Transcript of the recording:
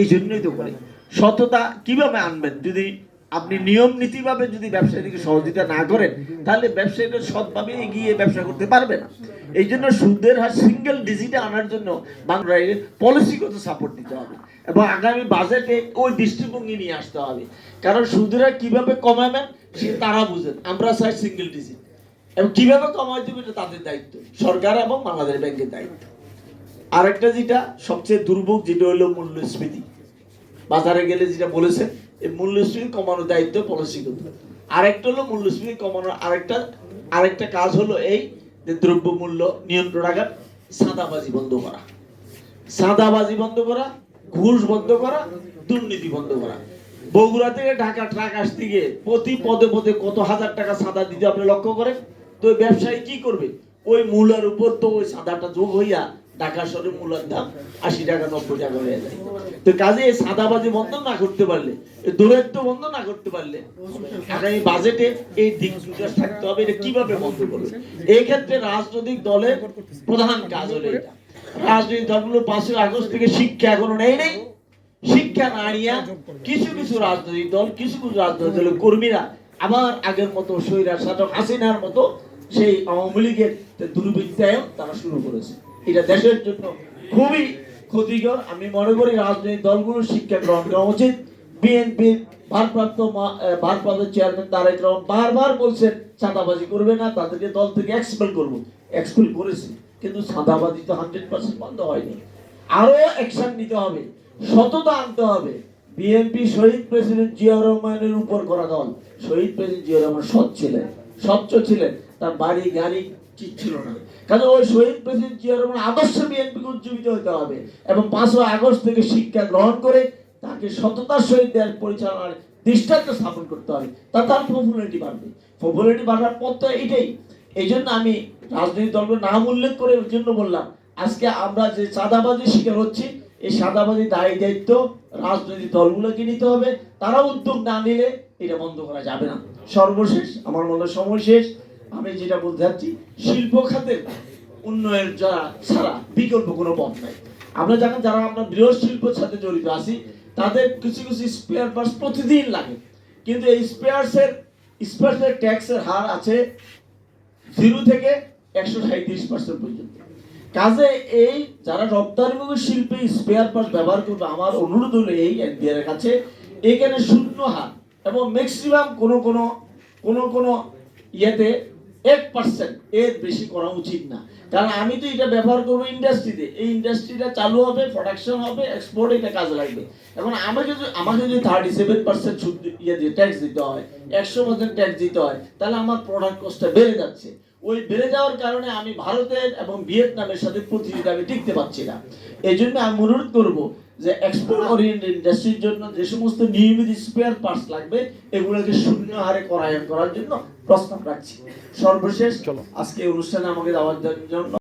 এই জন্যই তো করে সততা কীভাবে আনবেন? যদি আপনি নিয়ম নীতিভাবে যদি ব্যবসায়ীকে সহযোগিতা না করেন, তাহলে ব্যবসায়ীরা সৎভাবে এগিয়ে ব্যবসা করতে পারবে না। এই জন্য সুদের হার সিঙ্গেল ডিজিটে আনার জন্য বাংলায় পলিসিগত সাপোর্ট দিতে হবে এবং আগামী বাজেটে ওই দৃষ্টিভঙ্গি নিয়ে আসতে হবে। কারণ সুদের হার কীভাবে কমাবেন, সে তারা বুঝেন। আমরা চাই সিঙ্গেল ডিজিট এবং কীভাবে কমাই দেবে এটা তাদের দায়িত্ব। সরকার এবং বাংলাদেশ ব্যাংকের দায়িত্ব। আরেকটা যেটা সবচেয়ে দুর্ভোগ যেটা হলো মূল্যস্ফীতি। বাজারে গেলে যেটা বলেছেন, এই মূল্যস্ফীতি কমানোর দায়িত্ব পলিসিগত আরেকটা হলো মূল্যস্ফীতি কমানোর আরেকটা আরেকটা কাজ হলো এই যে দ্রব্য মূল্য নিয়ন্ত্রণ রাখার সাদাবাজি বন্ধ করা। সাদাবাজি বন্ধ করা, ঘুষ বন্ধ করা, দুর্নীতি বন্ধ করা। বগুড়া থেকে ঢাকা ট্রাক আসতে গিয়ে প্রতি পদে পদে কত হাজার টাকা সাদা দিতে আপনি লক্ষ্য করেন? তো ব্যবসায়ী কি করবে? ওই মূলার উপর তো ওই সাদাটা যোগ হইয়া মূলার দাম আশি টাকা, নব্বই টাকা হয়ে যায়। তো কাজে সাদাবাজি বন্ধ না করতে পারলে, এই দৌরাত্ম বন্ধ না করতে পারলে, আগামী বাজেটে এই দিক থাকতে হবে, এটা কীভাবে বন্ধ করবে? এই ক্ষেত্রে রাজনৈতিক দলের প্রধান কাজ হলো এটা। রাজনৈতিক দলগুলো পাঁচই আগস্ট থেকে শিক্ষা এখনও নেই নেই। শিক্ষা না নিয়ে কিছু কিছু রাজনৈতিক দল, কিছু কিছু রাজনৈতিক দলের কর্মীরা আবার আগের মতো সৈরা শাসক হাসিনার মতো সেই আওয়ামী লীগের দুর্বৃত্তায়ন তারা শুরু করেছে। এটা দেশের জন্য খুবই ক্ষতিকর। আমি মনে করি রাজনৈতিক দলগুলো শিক্ষা গ্রহণ করা উচিত। বিএনপির ভারপ্রাপ্ত ভারপ্রাপ্ত চেয়ারম্যান তারেক রহমান বারবার বলছেন চাঁদাবাজি করবে না, তাদেরকে দল থেকে এক্সপেল করব। এক্সপেল করেছে, কিন্তু চাঁদাবাজি তো হান্ড্রেড পার্সেন্ট বন্ধ হয়নি। আরও অ্যাকশন নিতে হবে, সততা আনতে হবে। বিএনপি শহীদ প্রেসিডেন্ট জিয়া রহমানের উপর করা দল। শহীদ প্রেসিডেন্ট জিয়া রহমান সৎ ছিলেন, স্বচ্ছ ছিলেন, তার বাড়ি, গাড়ি ঠিক ছিল না। কারণ ওই শহীদ প্রেসিডেন্ট জিয়া রহমান আদর্শ বিএনপিকে উজ্জীবিত হতে হবে এবং পাঁচই আগস্ট থেকে শিক্ষা গ্রহণ করে তাকে সততার সহিত দেশ পরিচালনার দৃষ্টান্ত স্থাপন করতে হবে। তা তার পপুলারিটি বাড়বে। পপুলারিটি বাড়ার পথ তো এটাই এই জন্য আমি রাজনৈতিক দলগুলো নাম উল্লেখ করে ওই জন্য বললাম, আজকে আমরা যে চাঁদাবাজির শিকার হচ্ছি, এই চাঁদাবাজি দায়ী দায়িত্ব রাজনৈতিক দলগুলোকে নিতে হবে। তারা উদ্যোগ না নিলে এটা বন্ধ করা যাবে না। সর্বশেষ, আমার মনে সময় শেষ। আমি যেটা বলতে চাচ্ছি শিল্প খাতের উন্নয়ন যারা ছাড়া বিকল্প কোনো পথ নাই। আমরা যখন যারা আমরা বৃহৎ শিল্পের সাথে জড়িত আছি, তাদের কিছু কিছু স্পেয়ার পার্টস প্রতিদিন লাগে। কিন্তু এই স্পেয়ারসের স্পেয়ারসের ট্যাক্সের হার আছে জিরো থেকে একশো সাঁত্রিশ পার্সেন্ট পর্যন্ত। কাজে এই যারা রপ্তানিমুখী শিল্পে স্পেয়ার পার্টস ব্যবহার করবে, আমার অনুরোধ হলো এই এনবিআর কাছে, এখানে শূন্য হার এবং ম্যাক্সিমাম কোনো কোনো কোনো কোনো ইয়েতে এক পার্সেন্ট এর বেশি করা উচিত না। কারণ আমি তো এটা ব্যবহার করব ইন্ডাস্ট্রিতে এই ইন্ডাস্ট্রিটা চালু হবে প্রোডাকশন হবে এক্সপোর্ট এটা কাজে লাগবে। এখন আমাকে যদি আমাকে যদি থার্টি সেভেন পার্সেন্ট সুদ ইয়ে দিয়ে ট্যাক্স দিতে হয়, একশো পার্সেন্ট ট্যাক্স দিতে হয়, তাহলে আমার প্রোডাক্ট কস্টটা বেড়ে যাচ্ছে। ওই বেড়ে যাওয়ার কারণে আমি ভারতের এবং ভিয়েতনামের সাথে প্রতিযোগিতা আমি টিকতে পারছি না। এই জন্য আমি অনুরোধ করব যে এক্সপোর্ট ওরিয়েন্টেড ইন্ডাস্ট্রির জন্য যে সমস্ত নিয়মিত স্পেয়ার পার্টস লাগবে এগুলোকে শূন্য হারে করায়ন করার জন্য প্রস্তাব রাখছি। সর্বশেষ আজকে অনুষ্ঠানে আমাকে দেওয়ার জন্য